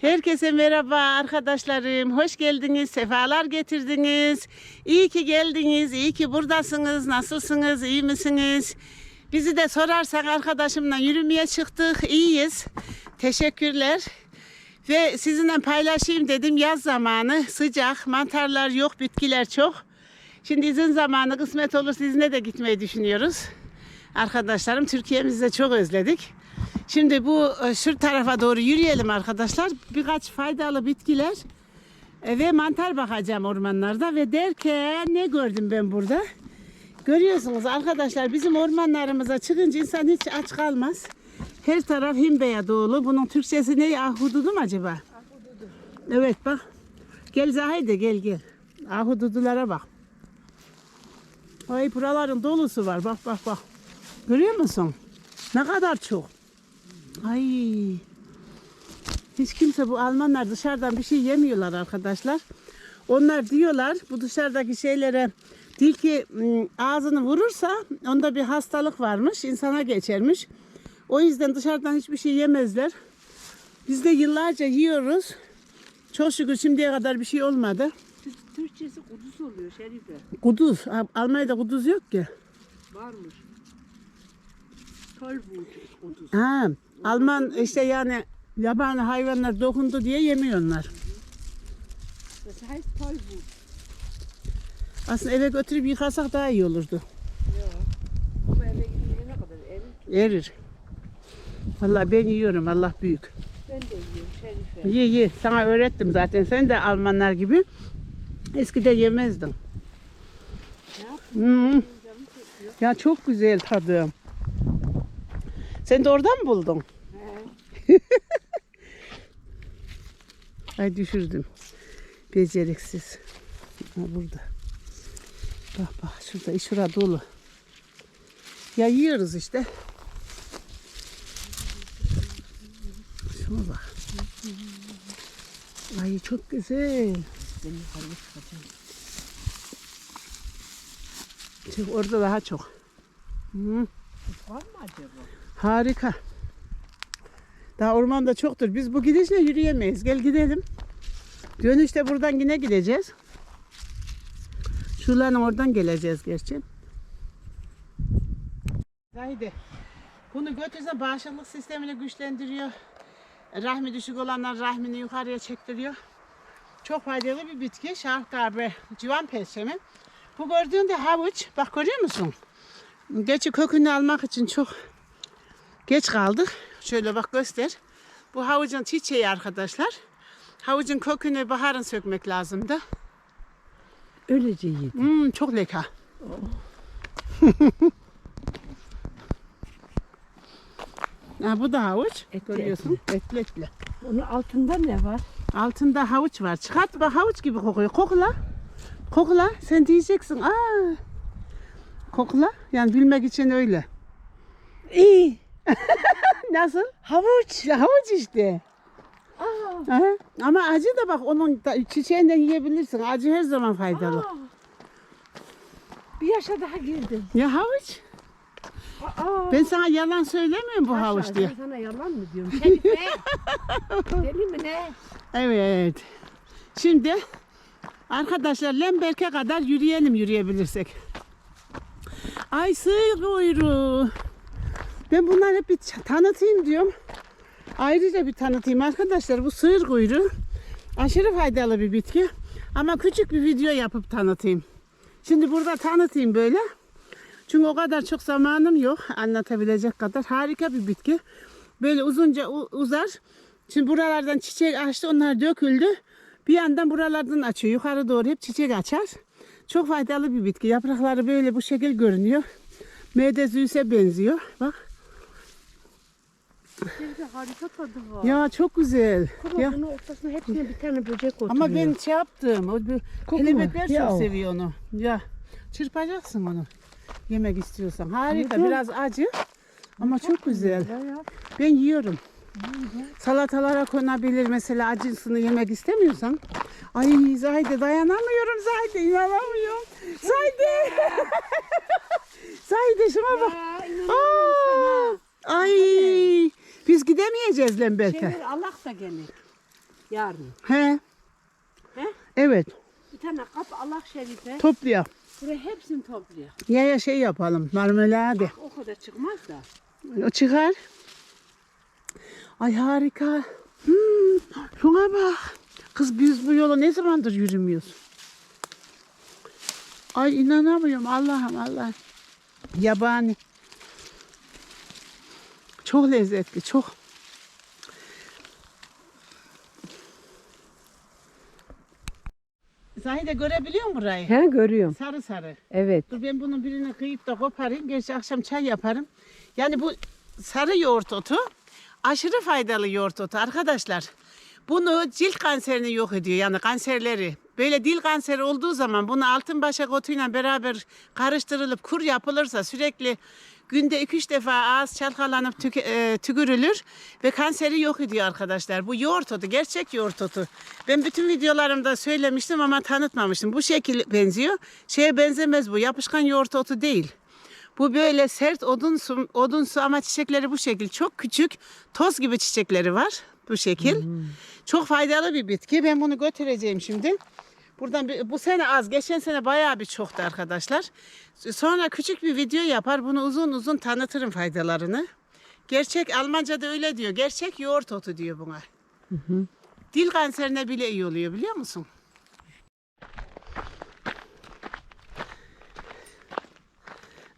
Herkese merhaba arkadaşlarım. Hoş geldiniz, sefalar getirdiniz. İyi ki geldiniz, iyi ki buradasınız. Nasılsınız, iyi misiniz? Bizi de sorarsan arkadaşımla yürümeye çıktık. İyiyiz. Teşekkürler. Ve sizinle paylaşayım dedim yaz zamanı sıcak mantarlar yok bitkiler çok. Şimdi izin zamanı kısmet olur sizinle de gitmeyi düşünüyoruz. Arkadaşlarım Türkiye'mizi de çok özledik. Şimdi bu e, şu tarafa doğru yürüyelim arkadaşlar. Birkaç faydalı bitkiler e, ve mantar bakacağım ormanlarda ve derken ne gördüm ben burada? Görüyorsunuz arkadaşlar bizim ormanlarımıza çıkınca insan hiç aç kalmaz. Her taraf himbeya dolu. Bunun Türkçesi ne? Ahududu mu acaba? Ahududu. Evet bak. Gel Zahide gel gel. Ahududulara bak. Ay buraların dolusu var. Bak bak bak. Görüyor musun? Ne kadar çok. Ay. Hiç kimse bu Almanlar dışarıdan bir şey yemiyorlar arkadaşlar. Onlar diyorlar bu dışarıdaki şeylere tilki ağzını vurursa onda bir hastalık varmış, insana geçermiş. O yüzden dışarıdan hiçbir şey yemezler. Biz de yıllarca yiyoruz. Çok şükür şimdiye kadar bir şey olmadı. Türkçesi kuduz oluyor Şerife. Kuduz. Almanya'da kuduz yok ki. Varmış. Tollwut kuduz. Ha, Alman işte yani yabani hayvanlar dokundu diye yemiyorlar. Das heißt Tollwut. Aslında eve götürüp yıkasak daha iyi olurdu. Ama eve gidince ne kadar erir? Erir. Vallahi ben yiyorum. Allah büyük. Ben de yiyorum Şerife. Ye ye. Sana öğrettim zaten. Sen de Almanlar gibi eskiden yemezdin. Hmm. Ya çok güzel tadı. Sen de oradan mı buldun? Ay düşürdüm. Beceriksiz. Ha, burada. Bak bak şurada şura dolu. Ya yiyoruz işte. Şuna bak. Ay çok güzel. Çık, orada daha çok. Hı, var mı acaba? harika. Daha ormanda çoktur. Biz bu gidişle yürüyemeyiz. Gel gidelim. Dönüşte buradan yine gideceğiz. Şuraların oradan geleceğiz gerçi. Zahide. Bunu götürse bağışıklık sistemini güçlendiriyor. Rahmi düşük olanlar rahmini yukarıya çektiriyor. Çok faydalı bir bitki. Şarkabı, civan perçemi. Bu gördüğün de havuç. Bak görüyor musun? Geçi kökünü almak için çok geç kaldık. Şöyle bak göster. Bu havucun çiçeği arkadaşlar. Havucun kökünü baharın sökmek lazımdı. Öylece yedim. Hmm, çok leka. ha, bu da havuç. Etli Görüyorsun. Etli etli. Onun altında ne var? Altında havuç var. Çıkart bak havuç gibi kokuyor. Kokla. Kokla. Sen diyeceksin. Aa. Kokla. Yani bilmek için öyle. İyi. Nasıl? Havuç. Havuç işte. Aa. Aha. Ama acı da bak onun da, çiçeğinden yiyebilirsin. Acı her zaman faydalı. Aa. Bir yaşa daha girdim. Ya havuç. Aa. Ben sana yalan söylemiyorum bu Maşallah, havuç diye. Ben sana yalan mı diyorum? Şerife. Deli mi ne? Evet. Şimdi arkadaşlar Lemberk'e kadar yürüyelim yürüyebilirsek. Ay sığır kuyruğu. Ben bunları hep bir tanıtayım diyorum. Ayrıca bir tanıtayım arkadaşlar. Bu sığır kuyruğu aşırı faydalı bir bitki. Ama küçük bir video yapıp tanıtayım. Şimdi burada tanıtayım böyle. Çünkü o kadar çok zamanım yok anlatabilecek kadar. Harika bir bitki. Böyle uzunca uzar. Şimdi buralardan çiçek açtı, onlar döküldü. Bir yandan buralardan açıyor. Yukarı doğru hep çiçek açar. Çok faydalı bir bitki. Yaprakları böyle bu şekil görünüyor. Medezüse benziyor. Bak. Şerife harika tadı var. Ya çok güzel. Ya. bunun ortasına hepsine bir tane böcek oturuyor. Ama ben şey yaptım. O Koku kelebekler çok seviyor onu. Ya çırpacaksın onu. Yemek istiyorsan. Harika. Ben- Biraz acı ama çok güzel. Ya ya. Ben yiyorum. Salatalara konabilir mesela acısını yemek istemiyorsan. Ay Zahide dayanamıyorum Zahide inanamıyorum. Zahide. Zahide şuna bak. Aa, ay biz gidemeyeceğiz Lemberk'e. sana. Çevir Allah da gene. Yarın. He. He? Evet. Bir tane kap Allah şerife. Topluyor. Buraya hepsini topluyor. Ya ya şey yapalım. Marmelade. O kadar çıkmaz da. O çıkar. Ay harika. Hmm, şuna bak. Kız biz bu yola ne zamandır yürümüyoruz? Ay inanamıyorum Allah'ım Allah. Yabani. Çok lezzetli, çok. Zahide görebiliyor musun burayı? He görüyorum. Sarı sarı. Evet. Dur ben bunun birini kıyıp da koparayım. Gerçi akşam çay yaparım. Yani bu sarı yoğurt otu aşırı faydalı yoğurt otu arkadaşlar. Bunu cilt kanserini yok ediyor yani kanserleri. Böyle dil kanseri olduğu zaman bunu altın başak otuyla beraber karıştırılıp kur yapılırsa sürekli günde 2-3 defa ağız çalkalanıp tüke- e, tükürülür ve kanseri yok ediyor arkadaşlar. Bu yoğurt otu, gerçek yoğurt otu. Ben bütün videolarımda söylemiştim ama tanıtmamıştım. Bu şekil benziyor. Şeye benzemez bu. Yapışkan yoğurt otu değil. Bu böyle sert odunsu, odunsu ama çiçekleri bu şekil. Çok küçük toz gibi çiçekleri var bu şekil. Çok faydalı bir bitki. Ben bunu götüreceğim şimdi. Buradan bir, bu sene az, geçen sene bayağı bir çoktu arkadaşlar. Sonra küçük bir video yapar, bunu uzun uzun tanıtırım faydalarını. Gerçek Almanca'da öyle diyor. Gerçek yoğurt otu diyor buna. Dil kanserine bile iyi oluyor biliyor musun?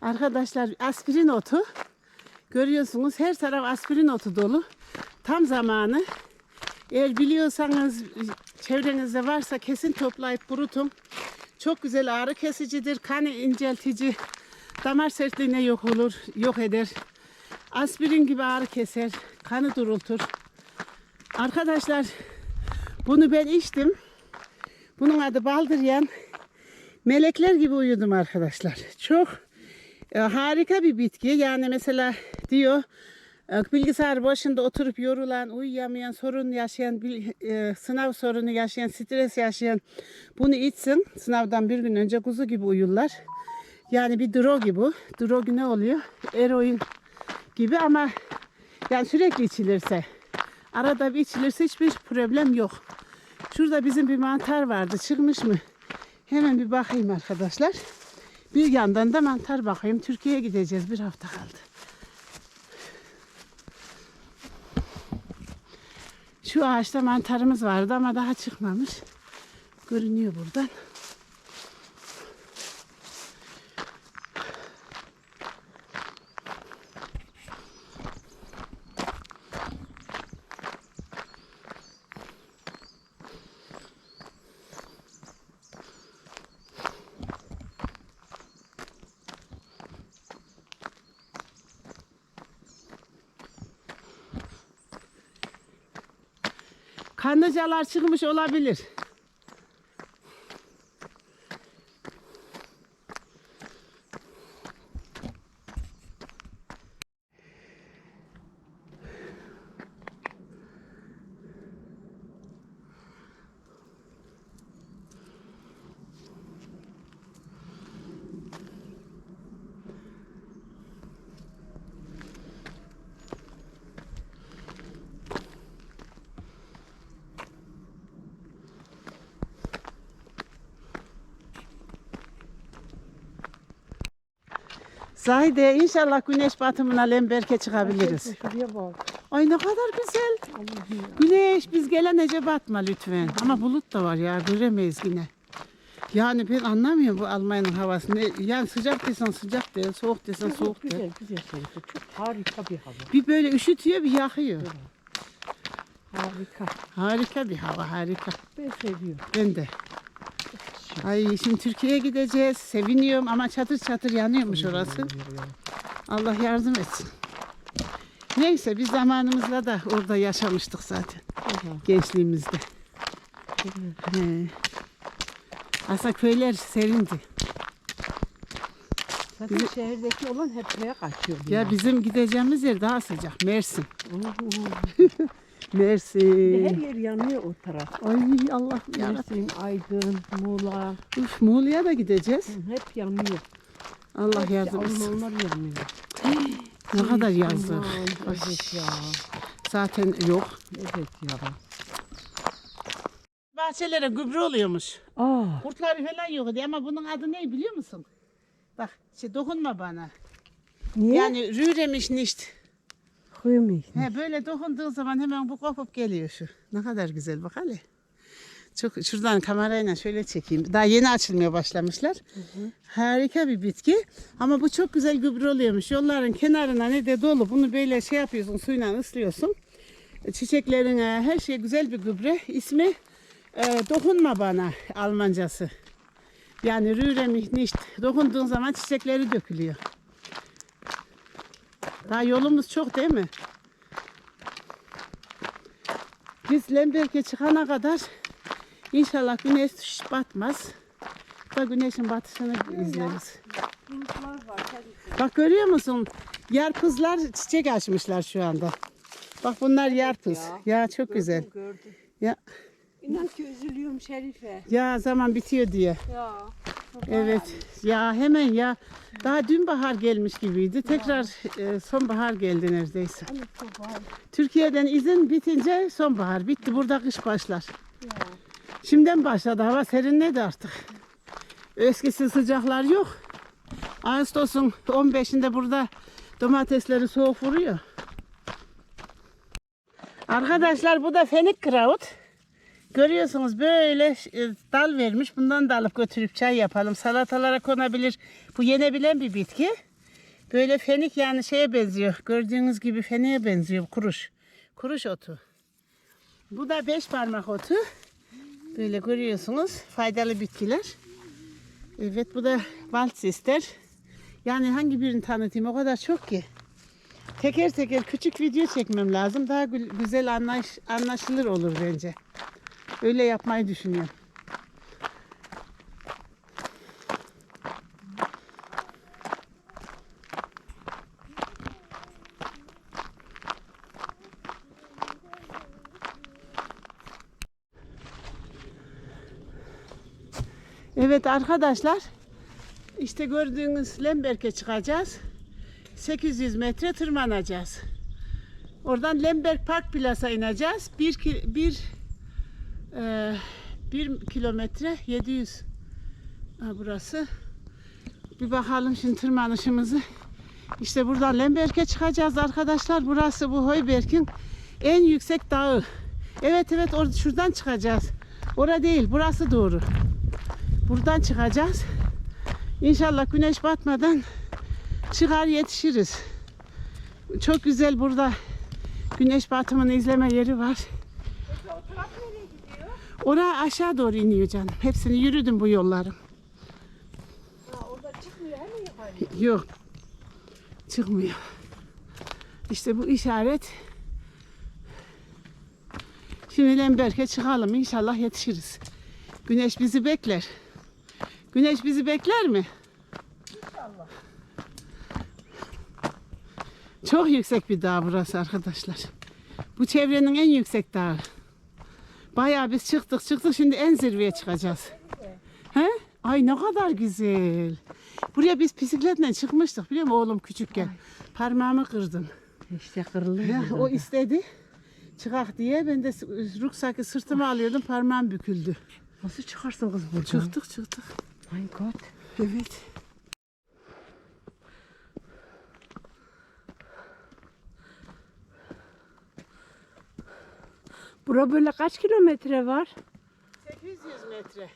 Arkadaşlar aspirin otu görüyorsunuz her taraf aspirin otu dolu. Tam zamanı. Eğer biliyorsanız çevrenizde varsa kesin toplayıp kurutun. Çok güzel ağrı kesicidir, kan inceltici, damar sertliğine yok olur, yok eder. Aspirin gibi ağrı keser, kanı durultur. Arkadaşlar bunu ben içtim. Bunun adı baldıryan. Melekler gibi uyudum arkadaşlar. Çok e, harika bir bitki. Yani mesela diyor bilgisayar başında oturup yorulan, uyuyamayan, sorun yaşayan, e, sınav sorunu yaşayan, stres yaşayan bunu içsin. Sınavdan bir gün önce kuzu gibi uyurlar. Yani bir drog gibi. Drog ne oluyor? Eroin gibi ama yani sürekli içilirse, arada bir içilirse hiçbir problem yok. Şurada bizim bir mantar vardı. Çıkmış mı? Hemen bir bakayım arkadaşlar. Bir yandan da mantar bakayım. Türkiye'ye gideceğiz. Bir hafta kaldı. Şu ağaçta mantarımız vardı ama daha çıkmamış. Görünüyor buradan. Kanlıcalar çıkmış olabilir. Zahide inşallah güneş batımına lemberke çıkabiliriz. Şuraya bak. Ay ne kadar güzel. Güneş biz gelenece batma lütfen. Ama bulut da var ya göremeyiz yine. Yani ben anlamıyorum bu Almanya'nın havasını. Yani sıcak desen sıcak değil, soğuk desen soğuk değil. Güzel güzel Şerife. Çok harika bir hava. Bir böyle üşütüyor bir yakıyor. Harika. Harika bir hava harika. Ben seviyorum. Ben de. Ay şimdi Türkiye'ye gideceğiz. Seviniyorum ama çatır çatır yanıyormuş orası. Allah yardım etsin. Neyse biz zamanımızda da orada yaşamıştık zaten. Gençliğimizde. He. Aslında köyler serindi. Zaten şehirdeki olan hep şeye kaçıyor. Ya bizim gideceğimiz yer daha sıcak. Mersin. Oo. Her Mersin. yer yanıyor o taraf. Ay Allah yarabbim. Mersin, Aydın, Muğla Üf, Muğla'ya da gideceğiz. hep yanıyor. Allah Hepsi yardım etsin. Almanlar yanıyor. Ne kadar yazık. Evet ya. Zaten yok. Evet ya. bahçelere gübre oluyormuş. Aa. Kurtları falan yok diye ama bunun adı ne biliyor musun? Bak şey dokunma bana. Niye? Yani rüremiş He, böyle dokunduğun zaman hemen bu kopup geliyor şu. Ne kadar güzel bak hele. Çok şuradan kamerayla şöyle çekeyim. Daha yeni açılmaya başlamışlar. Harika bir bitki. Ama bu çok güzel gübre oluyormuş. Yolların kenarına ne de dolu. Bunu böyle şey yapıyorsun suyla ıslıyorsun. Çiçeklerine her şey güzel bir gübre. İsmi e, dokunma bana Almancası. Yani rühre mich nicht. Dokunduğun zaman çiçekleri dökülüyor. Daha yolumuz çok değil mi? Biz Lemberg'e çıkana kadar inşallah güneş batmaz. Da güneşin batışını izleriz. Bak görüyor musun? Yarpızlar çiçek açmışlar şu anda. Bak bunlar yarpız. Ya, çok güzel. Gördüm. Ya İnan ki üzülüyorum Şerife. ya zaman bitiyor diye. Ya. Evet. Ya hemen ya. Daha dün bahar gelmiş gibiydi. Tekrar e, sonbahar geldi neredeyse. Var. Türkiye'den izin bitince sonbahar bitti. Burada kış başlar. Ya. Şimdiden başladı. Hava serinledi artık. Eskisi sıcaklar yok. Ağustos'un 15'inde burada domatesleri soğuk vuruyor. Arkadaşlar bu da fenik kraut. Görüyorsunuz böyle e, dal vermiş. Bundan da alıp götürüp çay yapalım. Salatalara konabilir. Bu yenebilen bir bitki. Böyle fenik yani şeye benziyor. Gördüğünüz gibi feniğe benziyor. Kuruş. Kuruş otu. Bu da beş parmak otu. Böyle görüyorsunuz faydalı bitkiler. Evet bu da Waldsister. Yani hangi birini tanıtayım o kadar çok ki. Teker teker küçük video çekmem lazım. Daha gü- güzel anlaş, anlaşılır olur bence. Öyle yapmayı düşünüyorum. Evet arkadaşlar. işte gördüğünüz Lemberg'e çıkacağız. 800 metre tırmanacağız. Oradan Lemberg Park Plas'a ineceğiz. 1 ki, bir, e, bir kilometre 700 ha, burası. Bir bakalım şimdi tırmanışımızı. İşte buradan Lemberg'e çıkacağız arkadaşlar. Burası bu Heuberg'in en yüksek dağı. Evet evet orada şuradan çıkacağız. Ora değil burası doğru. Buradan çıkacağız. İnşallah güneş batmadan çıkar yetişiriz. Çok güzel burada güneş batımını izleme yeri var. Oraya aşağı doğru iniyor canım. Hepsini yürüdüm bu yolları. Ha, orada çıkmıyor hemen yukarı. Yok. Çıkmıyor. İşte bu işaret. Şimdi Lemberg'e çıkalım. İnşallah yetişiriz. Güneş bizi bekler. Güneş bizi bekler mi? Çok yüksek bir dağ burası arkadaşlar. Bu çevrenin en yüksek dağı. Bayağı biz çıktık çıktık şimdi en zirveye çıkacağız. He? Ay ne kadar güzel. Buraya biz bisikletle çıkmıştık biliyor musun oğlum küçükken. Parmağımı kırdım. İşte kırılır. Ya, o istedi. Çıkak diye ben de ruksakı sırtıma alıyordum parmağım büküldü. Nasıl çıkarsın kız buradan? Çıktık çıktık. My God. Evet. Bura böyle kaç kilometre var? 800 metre.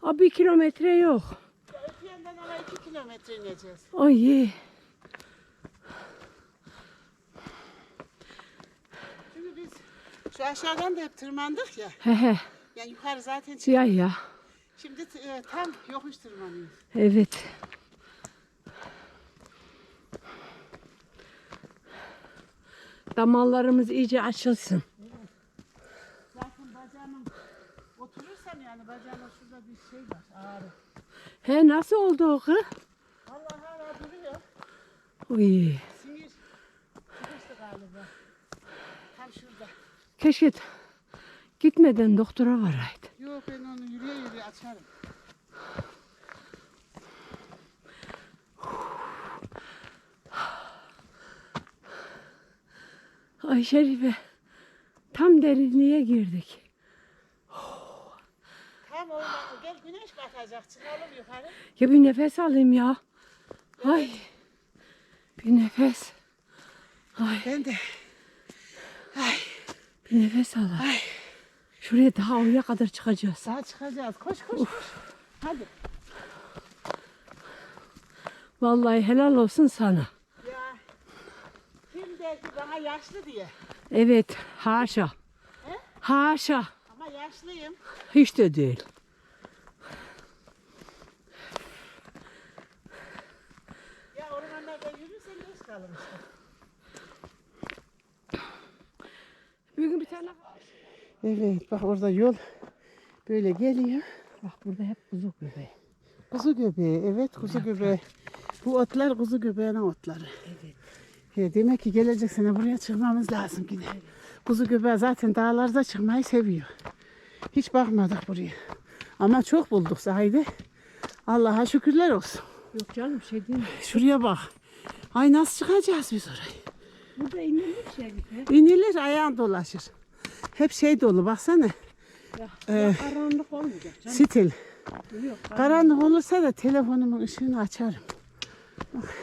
Ha bir kilometre yok. Öte yandan ama 2 kilometre ineceğiz. Ay. Çünkü biz şu aşağıdan da hep tırmandık ya. He he. Yani yukarı zaten çık. Ya ya. Şimdi e, tam yokuş tırmanıyoruz. Evet. Damarlarımız iyice açılsın. Zaten bacağımın oturursam yani bacağımın şurada bir şey var ağrı. He nasıl oldu o kız? Vallahi hala duruyor. Uy. Sinir sıkıştı galiba. Tam şurada. Keşke gitmeden doktora varaydı. Yok ben onu yürüye yürüye açarım. Ay Şerife. Tam derinliğe girdik. Oh, oyna. Batacak. Çıkalım yukarı. Ya bir nefes alayım ya. Ay. Bir nefes. Ay Ben de. bir nefes al. Şuraya daha oraya kadar çıkacağız. Daha çıkacağız. Koş koş. koş. Hadi. Vallahi helal olsun sana. Ya. Kim der ki bana yaşlı diye. Evet haşa. He? Haşa. Ama yaşlıyım. Hiç de değil. Ya ormanlarda kalır işte. Bugün bir tane Evet bak orada yol böyle geliyor. Bak burada hep kuzu göbeği. Kuzu göbeği evet kuzu göbeği. Bu otlar kuzu göbeğinin otları. Evet. He, demek ki gelecek sene buraya çıkmamız lazım yine. Kuzu göbeği zaten dağlarda çıkmayı seviyor. Hiç bakmadık buraya. Ama çok bulduk sahide. Allah'a şükürler olsun. Yok canım şey değil mi? Şuraya bak. Ay nasıl çıkacağız biz oraya? Burada inilir şey gibi. İnilir ayağın dolaşır. Hep şey dolu baksana. Ya, Ee, ya karanlık olmayacak canım. Stil. Yok, Karanlık olursa da telefonumun ışığını açarım. Bak.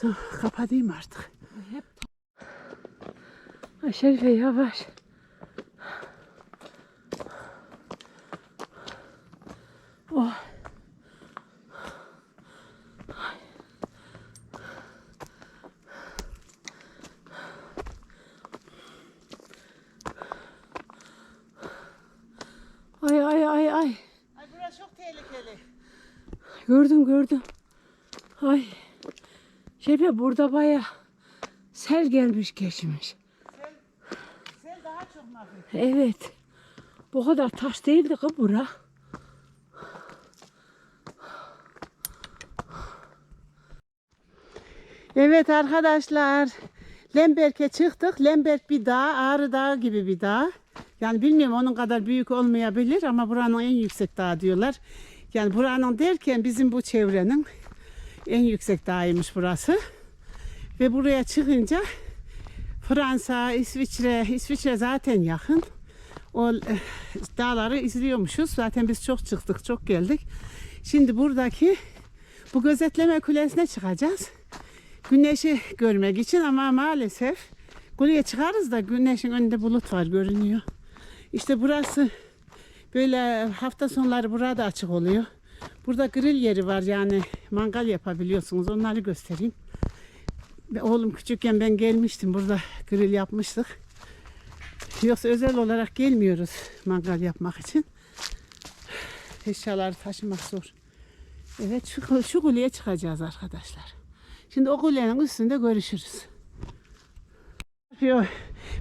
Sonra kapatayım artık. Hep Ay Şerife yavaş. Oh. Ay ay ay ay. Ay burası çok tehlikeli. Gördüm gördüm. Ay. Şerife burada baya sel gelmiş geçmiş. Sel, sel daha çok mahvet. Evet. Bu kadar taş değildi ki bura. Evet arkadaşlar. Lemberg'e çıktık. Lemberg bir dağ, Ağrı Dağı gibi bir dağ. Yani bilmiyorum onun kadar büyük olmayabilir ama buranın en yüksek dağı diyorlar. Yani buranın derken bizim bu çevrenin en yüksek dağıymış burası. Ve buraya çıkınca Fransa, İsviçre, İsviçre zaten yakın. O eh, dağları izliyormuşuz. Zaten biz çok çıktık, çok geldik. Şimdi buradaki bu gözetleme kulesine çıkacağız. Güneşi görmek için ama maalesef kuleye çıkarız da güneşin önünde bulut var görünüyor. İşte burası böyle hafta sonları burada açık oluyor. Burada grill yeri var yani mangal yapabiliyorsunuz. Onları göstereyim. Oğlum küçükken ben gelmiştim. Burada grill yapmıştık. Yoksa özel olarak gelmiyoruz mangal yapmak için. Eşyaları taşımak zor. Evet şu, şu kuleye çıkacağız arkadaşlar. Şimdi o kulenin üstünde görüşürüz.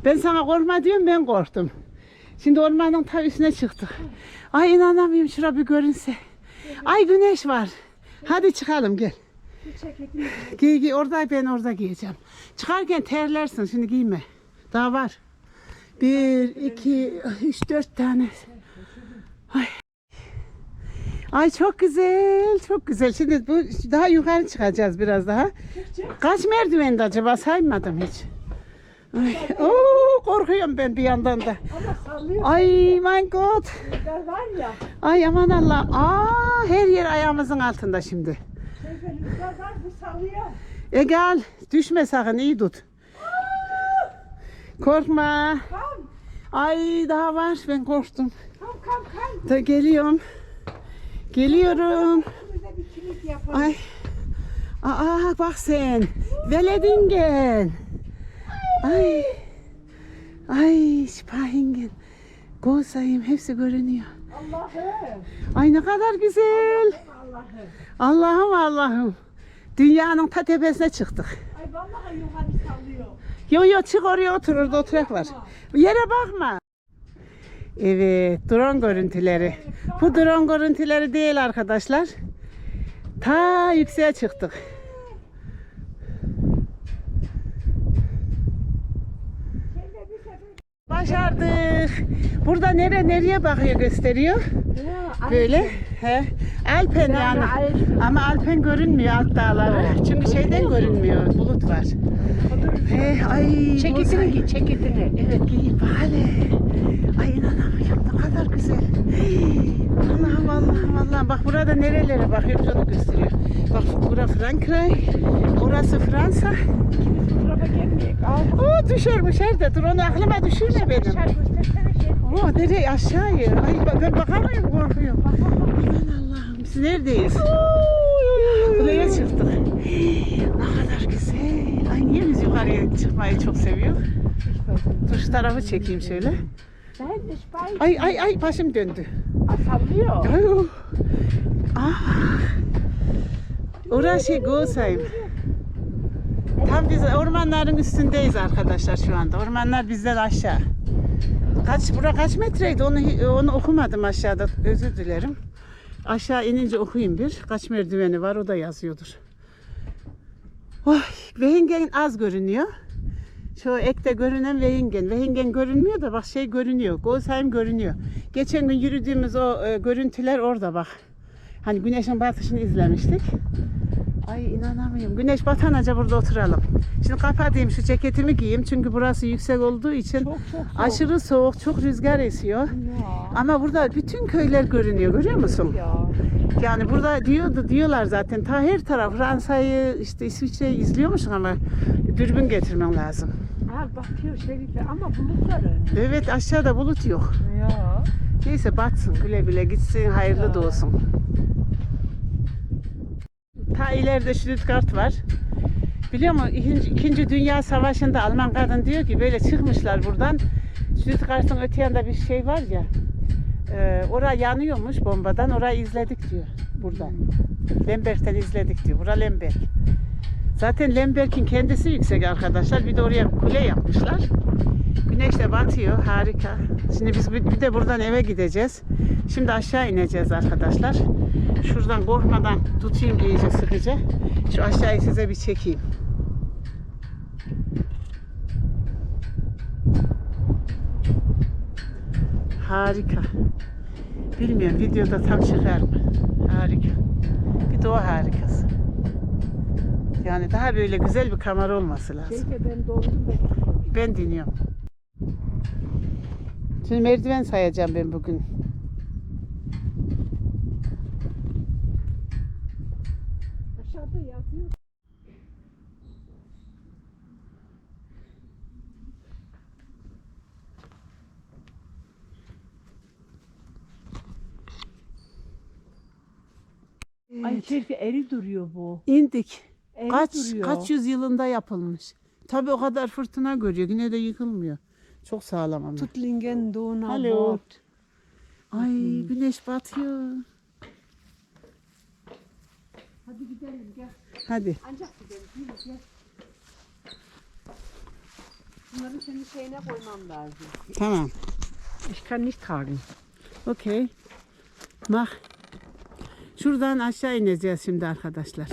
Ben sana korkma diyorum ben korktum. Şimdi ormanın ta üstüne çıktık. Ay inanamıyorum şura bir görünse. Ay güneş var. Hadi çıkalım gel. Giy giy orada ben orada giyeceğim. Çıkarken terlersin şimdi giyme. Daha var. Bir, iki, üç, dört tane. Ay. Ay çok güzel, çok güzel. Şimdi bu daha yukarı çıkacağız biraz daha. Kaç merdivendi acaba saymadım hiç. Ay, oo, korkuyorum ben bir yandan da. Ama sallıyor. Ay my god. Rüzgar var ya. Ay aman Allah. Aa, her yer ayağımızın altında şimdi. Şerife rüzgar var bu sallıyor. E gel düşme sakın iyi tut. Korkma. Kam Ay daha var ben korktum. kam kam kam. Da geliyorum. Geliyorum. Ay. Aa bak sen. Veledingen. Ay. Ay Spahingen. Gosayım hepsi görünüyor. Allah'ım. Ay ne kadar güzel. Allah'ım. Allah'ım. Dünyanın ta tepesine çıktık. Ay vallahi yukarı sallıyor. Yo yo çık oraya otur orada oturak var. Yere bakma. Evet drone görüntüleri. Bu drone görüntüleri değil arkadaşlar. Ta yükseğe çıktık. Şerife bir sefer. Başardık. Burada nere nereye bakıyor gösteriyor. Ya, Böyle. He. Alpen yani. Alpen. Ama Alpen görünmüyor alt dağları. Çünkü şeyden görünmüyor. Bulut var. He, ay. Ceketini bozay. giy ceketini. Evet giy. Vale. Ay inanamıyorum ne kadar güzel. Hey, vallahi bak burada nerelere bakıyoruz onu gösteriyor. Bak bura Frankreich, orası Fransa. Oo düşermiş de dur onu aklıma düşürme benim. göstersene şey. Nereye aşağıya? Ay ben bakamıyorum korkuyorum. Aman Allah'ım biz neredeyiz? Buraya çıktık. Ne kadar güzel. Ay niye biz yukarıya çıkmayı çok seviyoruz? Dur şu tarafı çekeyim şöyle. Ay ay ay başım döndü. Sallıyor. Ah. Orası Gosheim. Tam biz ormanların üstündeyiz arkadaşlar şu anda. Ormanlar bizden aşağı. Kaç bura kaç metreydi onu onu okumadım aşağıda. Özür dilerim. Aşağı inince okuyayım bir. Kaç merdiveni var o da yazıyordur. Oy, Vehingen az görünüyor. Şu ekte görünen Vehingen. Vehingen görünmüyor da bak şey görünüyor. Gosheim görünüyor. Geçen gün yürüdüğümüz o e, görüntüler orada bak. Hani güneşin batışını izlemiştik. Ay inanamıyorum. Güneş batanca burada oturalım. Şimdi kapatayım şu ceketimi giyeyim. Çünkü burası yüksek olduğu için Çok çok soğuk. aşırı soğuk, çok rüzgar esiyor. Ya. Ama burada bütün köyler görünüyor. Görüyor musun? Ya. Yani burada diyordu diyorlar zaten ta her taraf Fransa'yı işte İsviçre'yi izliyormuşsun ama dürbün getirmen lazım. Ha bakıyor Şerife ama bulutları. Evet aşağıda bulut yok. Ya. Neyse batsın güle güle gitsin hayırlı Ya. da olsun. Ta ileride Stuttgart var. Biliyor musun İkinci, İkinci Dünya Savaşı'nda Alman kadın diyor ki böyle çıkmışlar buradan. Stuttgart'ın öte yanında bir şey var ya. E, oraya yanıyormuş bombadan. Orayı izledik diyor buradan. Lemberg'ten izledik diyor. Bura Lemberg. Zaten Lemberg'in kendisi yüksek arkadaşlar. Bir de oraya kule yapmışlar. Güneş de batıyor. Harika. Şimdi biz bir de buradan eve gideceğiz. Şimdi aşağı ineceğiz arkadaşlar. Şuradan korkmadan tutayım iyice sıkıca. Şu aşağıyı size bir çekeyim. Harika. Bilmiyorum videoda tam çıkar mı? Harika. Bir o harikası. Yani daha böyle güzel bir kamera olması lazım. Şerife ben dondum ben. Ben dinliyorum. Şimdi merdiven sayacağım ben bugün. Aşağıda yazıyor. Ay Şerife eri duruyor bu. İndik. Eri Kaç duruyor. kaç yüzyılında yapılmış. Tabii o kadar fırtına görüyor. Yine de yıkılmıyor. Çok sağlam ama. Tuttlingen, Donau, Hallo. Ay güneş batıyor. Hadi gidelim gel. Hadi. Ancak gidelim. Yürü gel. Bunları senin şeyine koymam lazım. Tamam. Ich kann nicht tragen. Okey. Mach. Şuradan aşağı ineceğiz şimdi arkadaşlar.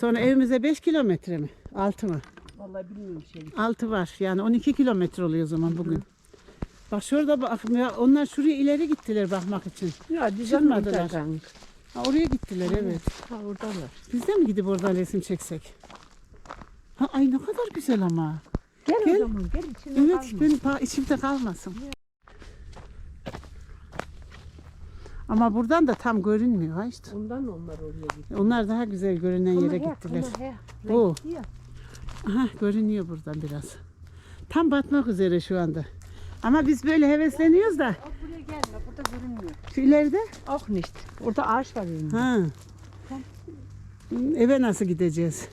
Sonra evimize 5 kilometre mi? 6 mı? Vallahi bilmiyorum Şerif. 6 var. Yani 12 kilometre oluyor o zaman bugün. Bak şurada bak. ya Onlar şuraya ileri gittiler bakmak için. Die Çıkmadılar. Ha, oraya gittiler evet. Ha oradalar. Biz de mi gidip oradan resim çeksek? Ha, ay ne kadar güzel ama. Gel, Gel. o zaman gel içinde Evet kalma. benim içimde kalmasın. Ama buradan da tam görünmüyor ha işte. Ondan onlar oraya gitti. Onlar daha güzel görünen yere gittiler. Oh. Oo. Aha, görünüyor buradan biraz. Tam batmak üzere şu anda. Ama biz böyle hevesleniyoruz da buraya gelme burada görünmüyor. şu ileride. Auch nicht. Orada ağaç var önünde. Ha. Eve nasıl gideceğiz?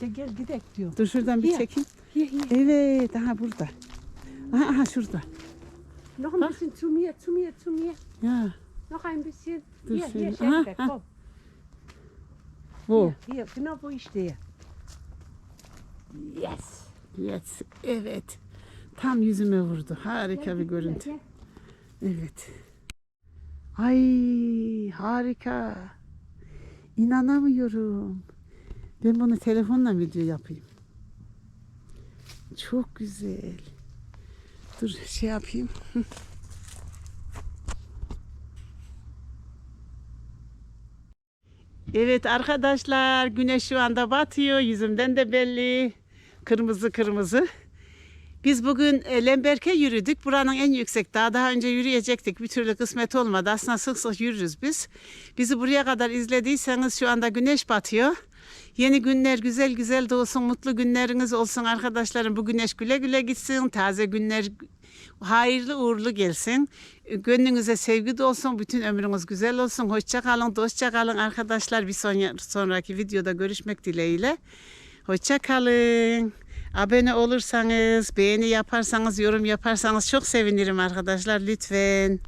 Gel gel gidek diyor. Dur şuradan bir Hier. çekeyim. Hier hier. Evet, aha burada. Aha, aha şurada. Noch ein bisschen zu mir, zu mir, zu mir. Ya, Noch ein bisschen. Hier, hier, Aha, komm. bu. Hier, hier, genau wo ich stehe. Yes. Yes, evet. Tam yüzüme vurdu. Harika bir görüntü. Evet. Ay harika. İnanamıyorum. Ben bunu telefonla video yapayım. Çok güzel. Dur şey yapayım. Evet arkadaşlar güneş şu anda batıyor. Yüzümden de belli. Kırmızı kırmızı. Biz bugün e, Lemberk'e yürüdük. Buranın en yüksek dağı. Daha önce yürüyecektik. Bir türlü kısmet olmadı. Aslında sık sık yürürüz biz. Bizi buraya kadar izlediyseniz şu anda güneş batıyor. Yeni günler güzel güzel doğsun. Mutlu günleriniz olsun arkadaşlarım. Bu güneş güle güle gitsin. Taze günler hayırlı uğurlu gelsin. Gönlünüze sevgi dolsun. Bütün ömrünüz güzel olsun. Hoşça kalın, dostça kalın arkadaşlar. Bir son- sonraki videoda görüşmek dileğiyle. Hoşça kalın. Abone olursanız, beğeni yaparsanız, yorum yaparsanız çok sevinirim arkadaşlar lütfen.